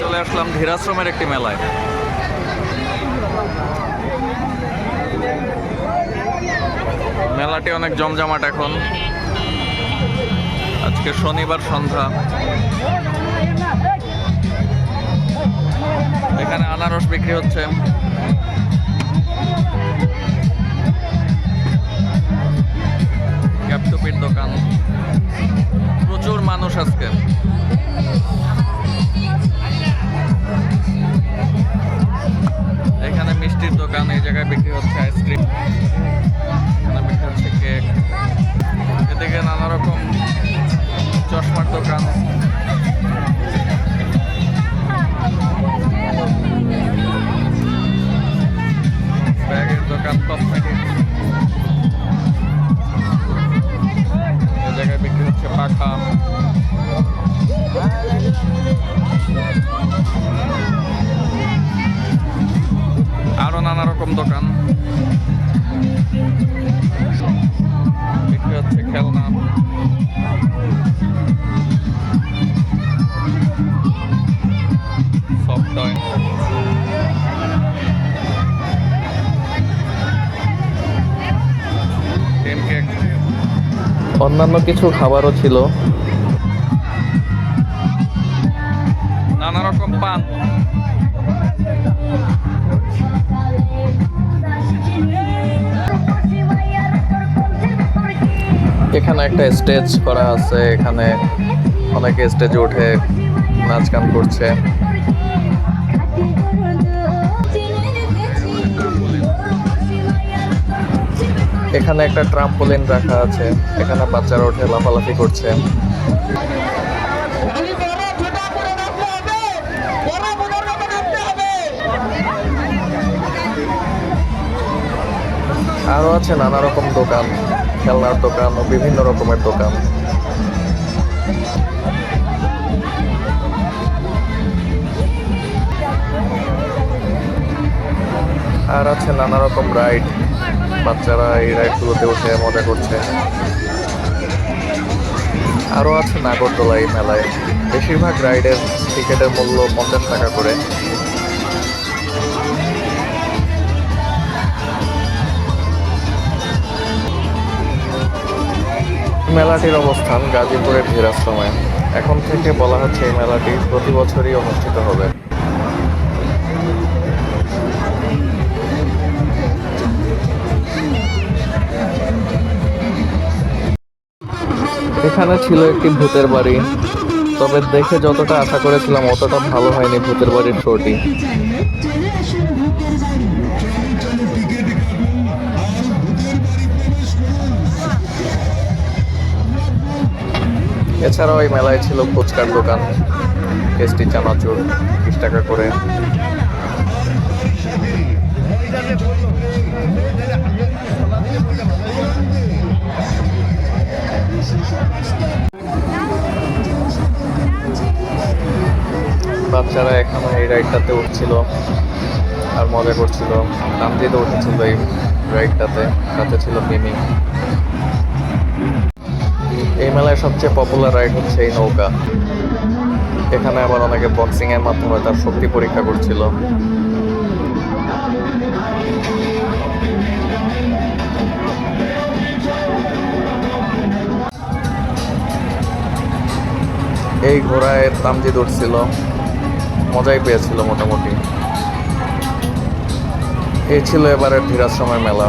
চলে আসলাম ধীরাশ্রমের একটি মেলায়। মেলাটি অনেক জমজমাট এখন। আজকে শনিবার সন্ধ্যা। এখানে আনারস বিক্রি হচ্ছে। দোকান। প্রচুর মানুষ আজকে। জায়গায় বিক্রি হচ্ছে আইসক্রিম কেক অন্যান্য কিছু খাবারও ছিল। নানা রকম পান। এখানে একটা স্টেজ করা আছে। এখানে অনেকে স্টেজে উঠে নাচ গান করছে। এখানে একটা ট্রাম্পোলিন রাখা আছে। এখানে বাচ্চারা উঠে লাফালাফি করছে। আরও আছে নানা রকম দোকান, খেলনার দোকান ও বিভিন্ন রকমের দোকান। আর আছে নানা রকম রাইড বাচ্চারা এই রাইডগুলোতে উঠে মজা করছে। আরও আছে নাগরদোলা এই মেলায়। বেশিরভাগ রাইডের টিকিটের মূল্য পঞ্চাশ টাকা করে। মেলাটির অবস্থান গাজীপুরের ধীরাশ্রমে এখন থেকে বলা হচ্ছে এই মেলাটি প্রতি বছরই অনুষ্ঠিত হবে। এখানে ছিল একটি ভূতের বাড়ি। তবে দেখে যতটা আশা করেছিলাম, অতটা ভালো হয়নি ভূতের বাড়ির শোটি। এছাড়াও এই মেলায় ছিল ফুচকার দোকান টেস্টি চানাচুর, বিশ টাকা করে। বাচ্চারা এখানে এই রাইডটাতে উঠছিল আর মজা করছিল। নামজিতে উঠেছিল এই রাইডটাতে সাথে ছিল মিমি। এই মেলায় সবচেয়ে পপুলার রাইড হচ্ছে এই নৌকা। এখানে আবার অনেকে বক্সিং এর মাধ্যমে তার শক্তি পরীক্ষা করছিল। এই ঘোড়ায় তামজিদ উঠছিল। মজাই পেয়েছিল মোটামুটি। এই ছিল এবারের ধীরাশ্রমের মেলা।